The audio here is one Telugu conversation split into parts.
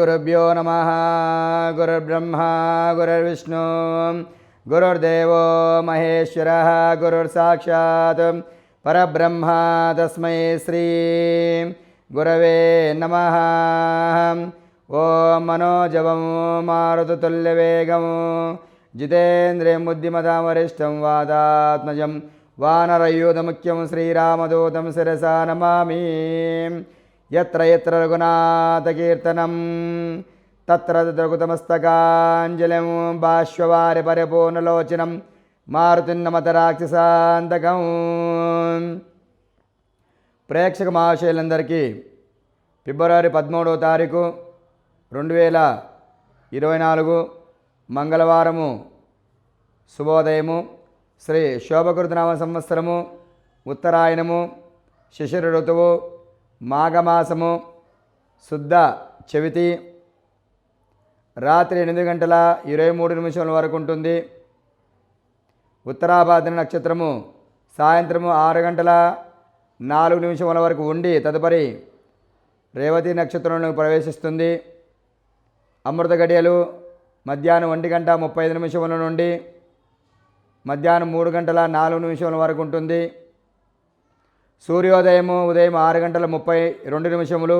శ్రీగురుభ్యో నమ గురుర్బ్రహ్మ గురుర్విష్ణు గురుర్దేవో మహేశ్వర గురుర్సాక్షాత్ పరబ్రహ్మ తస్మై శ్రీ గురవే నమ ఓం మనోజవము మారుతుల్యవేగము జితేంద్రియం బుద్ధిమతాం వరిష్టం వాదాత్మజం వానరయూతముఖ్యం శ్రీరామదూతం శిరసా నమామి ఎత్ర ఎత్ర రఘునాథకీర్తనం తత్ర రఘుతమస్తకాంజలిం బాష్వారి పరిపూర్ణలోచనం మారుతున్నమత రాక్షసాంతకం ప్రేక్షక మహాశయులందరికీ ఫిబ్రవరి పదమూడవ తారీఖు రెండు వేల ఇరవై నాలుగు మంగళవారము శుభోదయము. శ్రీ శోభకృతనామ సంవత్సరము ఉత్తరాయణము శిశిర ఋతువు మాఘమాసము శుద్ధ చెవితి. రాత్రి ఎనిమిది గంటల ఇరవై మూడు నిమిషముల వరకు ఉంటుంది. ఉత్తరాభాద్ర నక్షత్రము సాయంత్రము ఆరు గంటల నాలుగు నిమిషముల వరకు ఉండి తదుపరి రేవతి నక్షత్రంలో ప్రవేశిస్తుంది. అమృత గడియలు మధ్యాహ్నం ఒంటి గంట ముప్పై ఐదు నిమిషముల నుండి మధ్యాహ్నం మూడు గంటల నాలుగు నిమిషముల వరకు ఉంటుంది. సూర్యోదయము ఉదయం ఆరు గంటల ముప్పై రెండు నిమిషములు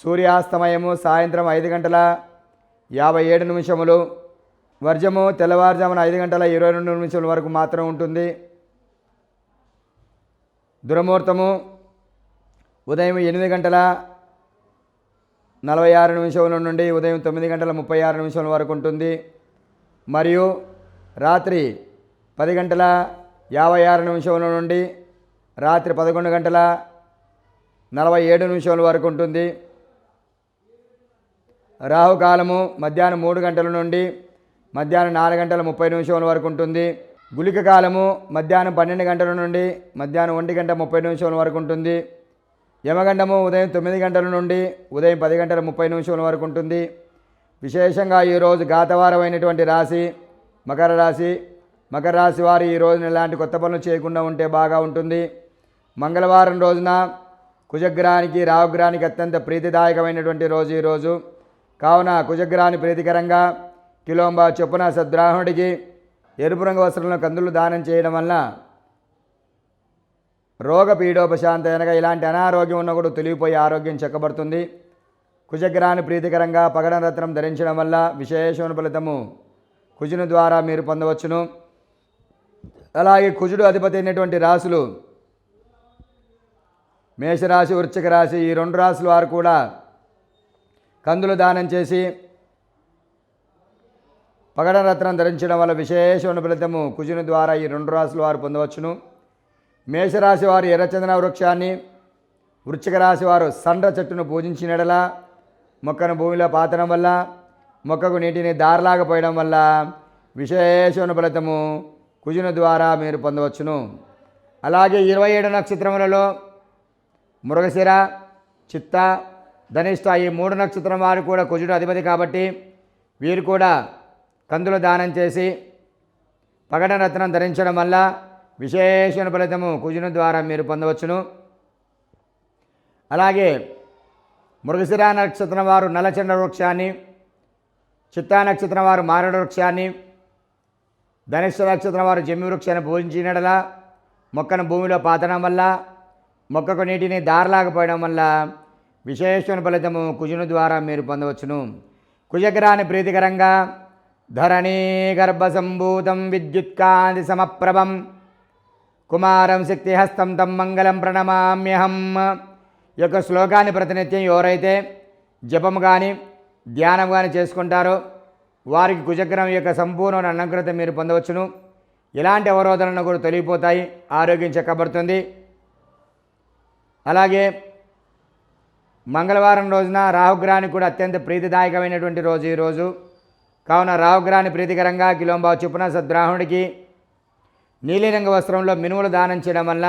సూర్యాస్తమయము సాయంత్రం ఐదు గంటల యాభై ఏడు నిమిషములు వర్జము తెల్లవారుజామున ఐదు గంటల ఇరవై రెండు నిమిషముల వరకు మాత్రం ఉంటుంది. దురముహూర్తము ఉదయం ఎనిమిది గంటల నలభై ఆరు నిమిషముల నుండి ఉదయం తొమ్మిది గంటల ముప్పై ఆరు నిమిషముల వరకు ఉంటుంది. మరియు రాత్రి పది గంటల యాభై ఆరు నిమిషముల నుండి రాత్రి పదకొండు గంటల నలభై ఏడు నిమిషాల వరకు ఉంటుంది. రాహుకాలము మధ్యాహ్నం మూడు గంటల నుండి మధ్యాహ్నం నాలుగు గంటల ముప్పై నిమిషాల వరకు ఉంటుంది. గుళిక కాలము మధ్యాహ్నం పన్నెండు గంటల నుండి మధ్యాహ్నం ఒంటి గంట ముప్పై నిమిషాల వరకు ఉంటుంది. యమగండము ఉదయం తొమ్మిది గంటల నుండి ఉదయం పది గంటల ముప్పై నిమిషాల వరకు ఉంటుంది. విశేషంగా ఈరోజు గాతవారమైనటువంటి రాశి మకర రాశి. మకర రాశి వారు ఈ రోజున ఎలాంటి కొత్త పనులు చేయకుండా ఉంటే బాగా ఉంటుంది. మంగళవారం రోజున కుజగ్రహానికి రాహుగ్రహానికి అత్యంత ప్రీతిదాయకమైనటువంటి రోజు ఈరోజు కావున కుజగ్రహాన్ని ప్రీతికరంగా కిలోంబా చొప్పున సద్రాహుడికి ఎరుపు రంగు వస్త్రంలో కందులు దానం చేయడం వలన రోగ పీడోపశాంత అనగా ఇలాంటి అనారోగ్యం ఉన్న కూడా తొలిగిపోయి ఆరోగ్యం చెక్కబడుతుంది. కుజగ్రహాన్ని ప్రీతికరంగా పగడ రత్నం ధరించడం వల్ల విశేషమైన ఫలితము కుజుని ద్వారా మీరు పొందవచ్చును. అలాగే కుజుడు అధిపతి అయినటువంటి రాశులు మేషరాశి వృశ్చిక రాశి ఈ రెండు రాశుల వారు కూడా కందులు దానం చేసి పగడ రత్నం ధరించడం వల్ల విశేషమైన ఫలితము కుజుని ద్వారా ఈ రెండు రాశుల వారు పొందవచ్చును. మేషరాశి వారు ఎర్రచందన వృక్షాన్ని వృశ్చిక రాశి వారు సండ్ర చెట్టును పూజించినడలా మొక్కను భూమిలో పాతడం వల్ల మొక్కకు నీటిని దారలాగా పోయడం వల్ల విశేషమైన ఫలితము కుజుని ద్వారా మీరు పొందవచ్చును. అలాగే ఇరవై ఏడు నక్షత్రములలో మృగశిర చిత్త ధనిష్ట ఈ మూడు నక్షత్రం వారు కూడా కుజుడు అధిపతి కాబట్టి వీరు కూడా కందులు దానం చేసి పగడ రత్నం ధరించడం వల్ల విశేషణ ఫలితము కుజుని ద్వారా మీరు పొందవచ్చును. అలాగే మృగశిర నక్షత్రం వారు నల్లచండ వృక్షాన్ని చిత్తా నక్షత్రం వారు మారడ వృక్షాన్ని ధనిష్ట నక్షత్రం వారు జమ్మి వృక్షాన్ని పూజించినడలా మొక్కను భూమిలో పాతడం వల్ల మొక్కకు నీటిని దారలాగపోయడం వల్ల విశేషణ ఫలితము కుజుని ద్వారా మీరు పొందవచ్చును. కుజగ్రహాన్ని ప్రీతికరంగా ధరణీ గర్భసంభూతం విద్యుత్కాంతి సమప్రభం కుమారం శక్తిహస్తం తం మంగళం ప్రణమామ్యహం. యొక్క శ్లోకాన్ని ప్రతినిత్యం ఎవరైతే జపం కానీ ధ్యానం కానీ చేసుకుంటారో వారికి కుజగ్రహం యొక్క సంపూర్ణ అలంకృత మీరు పొందవచ్చును. ఎలాంటి అవరోధాలను కూడా తొలగిపోతాయి ఆరోగ్యం చెక్కబడుతుంది. అలాగే మంగళవారం రోజున రాహుగ్రహానికి కూడా అత్యంత ప్రీతిదాయకమైనటువంటి రోజు ఈరోజు కావున రాహుగ్రహాన్ని ప్రీతికరంగా కిలోంబావు చొప్పున సద్బ్రాహ్మణుడికి నీలిరంగ వస్త్రంలో మినుములు దానం చేయడం వల్ల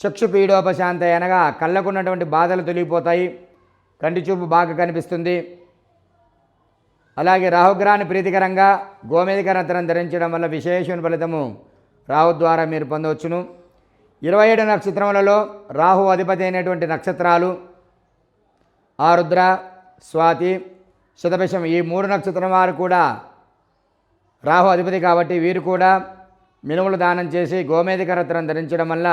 చక్షు పీడోపశాంత అనగా కళ్ళకున్నటువంటి బాధలు తొలగిపోతాయి. కంటి చూపు బాగా కనిపిస్తుంది. అలాగే రాహుగ్రహాన్ని ప్రీతికరంగా గోమేధిక రత్నం ధరించడం వల్ల విశేషమైన ఫలితము రాహు ద్వారా మీరు పొందవచ్చును. ఇరవై ఏడు నక్షత్రములలో రాహు అధిపతి అయినటువంటి నక్షత్రాలు ఆరుద్ర స్వాతి శతభిషం ఈ మూడు నక్షత్రం వారు కూడా రాహు అధిపతి కాబట్టి వీరు కూడా మినుములు దానం చేసి గోమేధికరత్నం ధరించడం వల్ల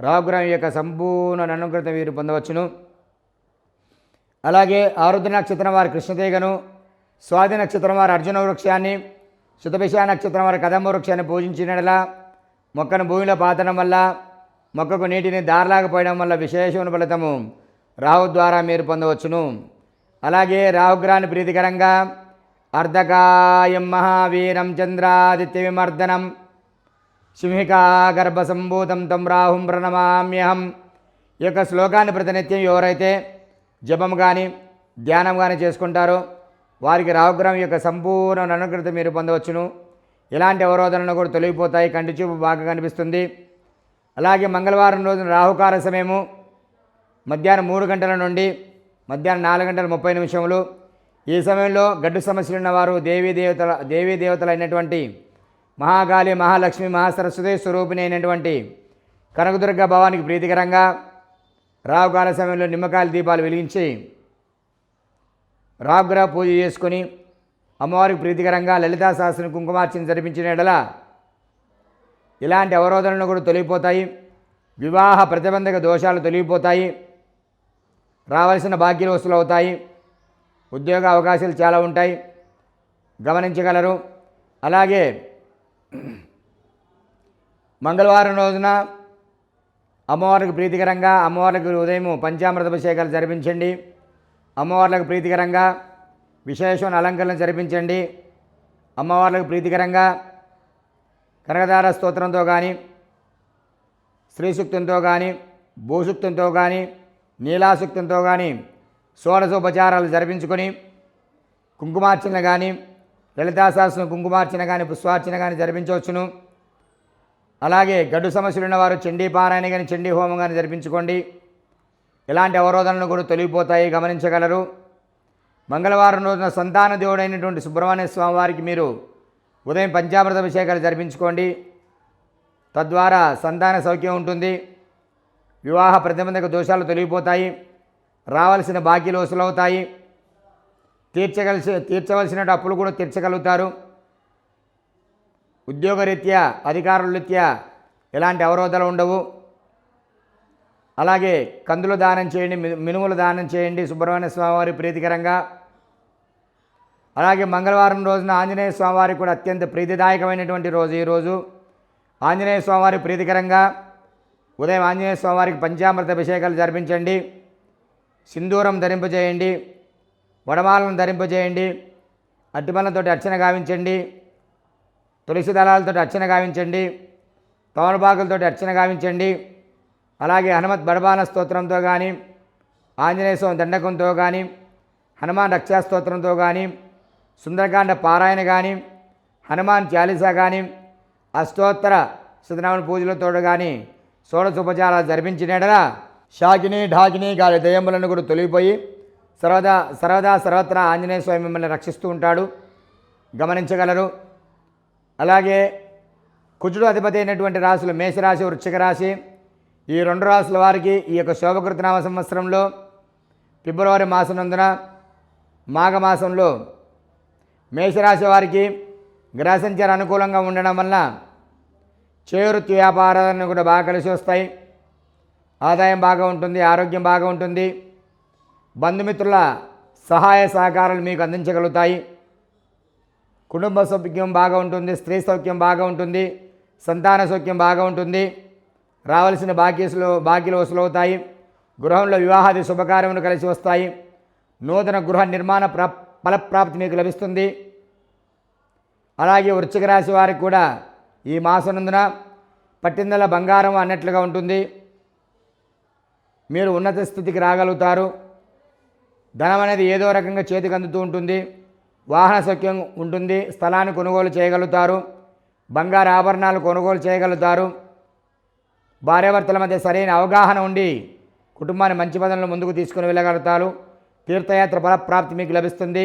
రాహుగ్రహం యొక్క సంపూర్ణ అనుగ్రత వీరు పొందవచ్చును. అలాగే ఆరుద్ర నక్షత్రం వారు కృష్ణతీగను స్వాతి నక్షత్రం వారి అర్జున వృక్షాన్ని శుతభిష నక్షత్రం వారి కదంబ వృక్షాన్ని పూజించినలా మొక్కను భూమిలో పాతడం వల్ల మొక్కకు నీటిని దారలాగపోయడం వల్ల విశేషమైన ఫలితము రాహు ద్వారా మీరు పొందవచ్చును. అలాగే రాహుగ్రహాన్ని ప్రీతికరంగా అర్ధకాయం మహావీరం చంద్రాదిత్య విమర్దనం సింహికా గర్భసంభూతం తం రాహుం ప్రణమామ్యహం. ఈ యొక్క శ్లోకాన్ని ప్రతినిత్యం ఎవరైతే జపం కానీ ధ్యానం కానీ చేసుకుంటారో వారికి రాహుగ్రహం యొక్క సంపూర్ణ అనుగ్రత మీరు పొందవచ్చును. ఇలాంటి అవరోధనలు కూడా తొలగిపోతాయి. కంటి చూపు బాగా కనిపిస్తుంది. అలాగే మంగళవారం రోజున రాహుకాల సమయము. మధ్యాహ్నం మూడు గంటల నుండి మధ్యాహ్నం నాలుగు గంటల ముప్పై నిమిషములు. ఈ సమయంలో గడ్డు సమస్యలు ఉన్నవారు దేవీ దేవతల దేవీ దేవతలు అయినటువంటి మహాకాళి మహాలక్ష్మి మహాసరస్వతి స్వరూపిణి అయినటువంటి కనకదుర్గ భవానికి ప్రీతికరంగా రాహుకాల సమయంలో నిమ్మకాయల దీపాలు వెలిగించి రావుగ్రహ పూజ చేసుకొని అమ్మవారికి ప్రీతికరంగా లలితా శాస్త్రం కుంకుమార్చన జరిపించిన ఎడల ఇలాంటి అవరోధనలు కూడా తొలగిపోతాయి. వివాహ ప్రతిబంధక దోషాలు తొలగిపోతాయి. రావాల్సిన భాగ్యలు వసూలు అవుతాయి. ఉద్యోగ అవకాశాలు చాలా ఉంటాయి. గమనించగలరు. అలాగే మంగళవారం రోజున అమ్మవారికి ప్రీతికరంగా అమ్మవారికి ఉదయం పంచామృత అభిషేకాలు జరిపించండి. అమ్మవార్లకు ప్రీతికరంగా విశేషమైన అలంకరణ జరిపించండి. అమ్మవార్లకు ప్రీతికరంగా కనకదార స్తోత్రంతో కానీ స్త్రీసూక్తంతో కానీ భూసూక్తంతో కానీ నీలాసూక్తంతో కానీ షోడశోపచారాలు జరిపించుకొని కుంకుమార్చన కానీ లలితాశాస్త్రం కుంకుమార్చన కానీ పుష్పార్చన కానీ జరిపించవచ్చును. అలాగే గడ్డు సమస్యలు ఉన్నవారు చండీ పారాయణ కానీ చండీ హోమం కానీ జరిపించుకోండి. ఇలాంటి అవరోధనలు కూడా తొలగిపోతాయి గమనించగలరు. మంగళవారం రోజున సంతాన దేవుడైనటువంటి సుబ్రహ్మణ్య స్వామి వారికి మీరు ఉదయం పంచామృత అభిషేకాలు జరిపించుకోండి. తద్వారా సంతాన సౌఖ్యం ఉంటుంది. వివాహ ప్రతిబంధక దోషాలు తొలగిపోతాయి. రావాల్సిన బాకీలు వసూలవుతాయి తీర్చగలిసి తీర్చవలసిన అప్పులు కూడా తీర్చగలుగుతారు. ఉద్యోగరీత్యా అధికారుల రీత్యా ఎలాంటి అవరోధాలు ఉండవు. అలాగే కందులు దానం చేయండి మినుములు దానం చేయండి సుబ్రహ్మణ్య స్వామివారి ప్రీతికరంగా. అలాగే మంగళవారం రోజున ఆంజనేయ స్వామివారి కూడా అత్యంత ప్రీతిదాయకమైనటువంటి రోజు ఈరోజు ఆంజనేయ స్వామివారి ప్రీతికరంగా ఉదయం ఆంజనేయ స్వామివారికి పంచామృత అభిషేకాలు జరిపించండి. సింధూరం ధరింపజేయండి వడమాలను ధరింపజేయండి అట్టిపళ్ళతోటి అర్చన గావించండి. తులసి దళాలతో అర్చన గావించండి. తమలపాకులతోటి అర్చన గావించండి. అలాగే హనుమత్ బడబాన స్తోత్రంతో కానీ ఆంజనేయ స్వామి దండకంతో కానీ హనుమాన్ రక్షా స్తోత్రంతో కానీ సుందరకాండ పారాయణ కానీ హనుమాన్ చాలీసా కానీ అష్టోత్తర శతనామన పూజలతో కానీ షోడశోపచారాలు జరిపించినడలా షాకిని ఢాకిని గాలి దయములను కూడా తొలగిపోయి సర్వదా సర్వదా సర్వత్రా ఆంజనేయ స్వామి మిమ్మల్ని రక్షిస్తూ ఉంటాడు గమనించగలరు. అలాగే కుజుడు అధిపతి అయినటువంటి రాశులు మేషరాశి వృశ్చిక రాశి ఈ రెండు రాశుల వారికి ఈ యొక్క శోభకృతనామ సంవత్సరంలో ఫిబ్రవరి మాసనందున మాఘమాసంలో మేషరాశి వారికి గ్రహ సంచారం అనుకూలంగా ఉండడం వల్ల చేవృత్తి వ్యాపారాలను కూడా బాగా కలిసి వస్తాయి. ఆదాయం బాగా ఉంటుంది ఆరోగ్యం బాగా ఉంటుంది. బంధుమిత్రుల సహాయ సహకారాలు మీకు అందించగలుగుతాయి. కుటుంబ సౌఖ్యం బాగా ఉంటుంది స్త్రీ సౌఖ్యం బాగా ఉంటుంది సంతాన సౌఖ్యం బాగా ఉంటుంది. రావాల్సిన బాకీసులు బాకీలు వసూలవుతాయి గృహంలో వివాహాది శుభకార్యములు కలిసి వస్తాయి. నూతన గృహ నిర్మాణ ప్రా ఫలప్రాప్తి మీకు లభిస్తుంది. అలాగే వృశ్చిక రాశి వారికి కూడా ఈ మాసనందున పట్టిందల బంగారం అన్నట్లుగా ఉంటుంది. మీరు ఉన్నత స్థితికి రాగలుగుతారు. ధనం అనేది ఏదో రకంగా చేతికి అందుతూ ఉంటుంది. వాహన సౌఖ్యం ఉంటుంది. స్థలాన్ని కొనుగోలు చేయగలుగుతారు. బంగారు ఆభరణాలు కొనుగోలు చేయగలుగుతారు. భార్యాభర్తల మధ్య సరైన అవగాహన ఉండి కుటుంబాన్ని మంచి పదంలో ముందుకు తీసుకుని వెళ్ళగలుగుతారు. తీర్థయాత్ర ఫలప్రాప్తి మీకు లభిస్తుంది.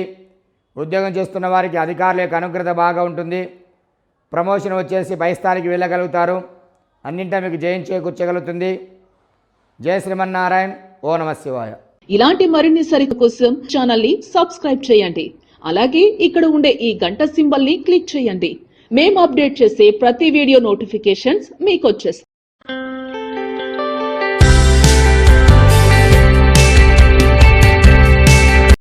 ఉద్యోగం చేస్తున్న వారికి అధికారుల యొక్క అనుగ్రత బాగా ఉంటుంది. ప్రమోషన్ వచ్చేసి పై స్థాయికి వెళ్ళగలుగుతారు. అన్నింటా మీకు జయించేకూర్చగలుగుతుంది జయ శ్రీమన్నారాయణ. ఓ నమ శివాయ. ఇలాంటి మరిన్ని సరిత కోసం ఛానల్ని సబ్స్క్రైబ్ చేయండి. అలాగే ఇక్కడ ఉండే ఈ గంట సింబల్ని క్లిక్ చేయండి. మేము అప్డేట్ చేసే ప్రతి వీడియో నోటిఫికేషన్స్ మీకు వచ్చేస్తాయి.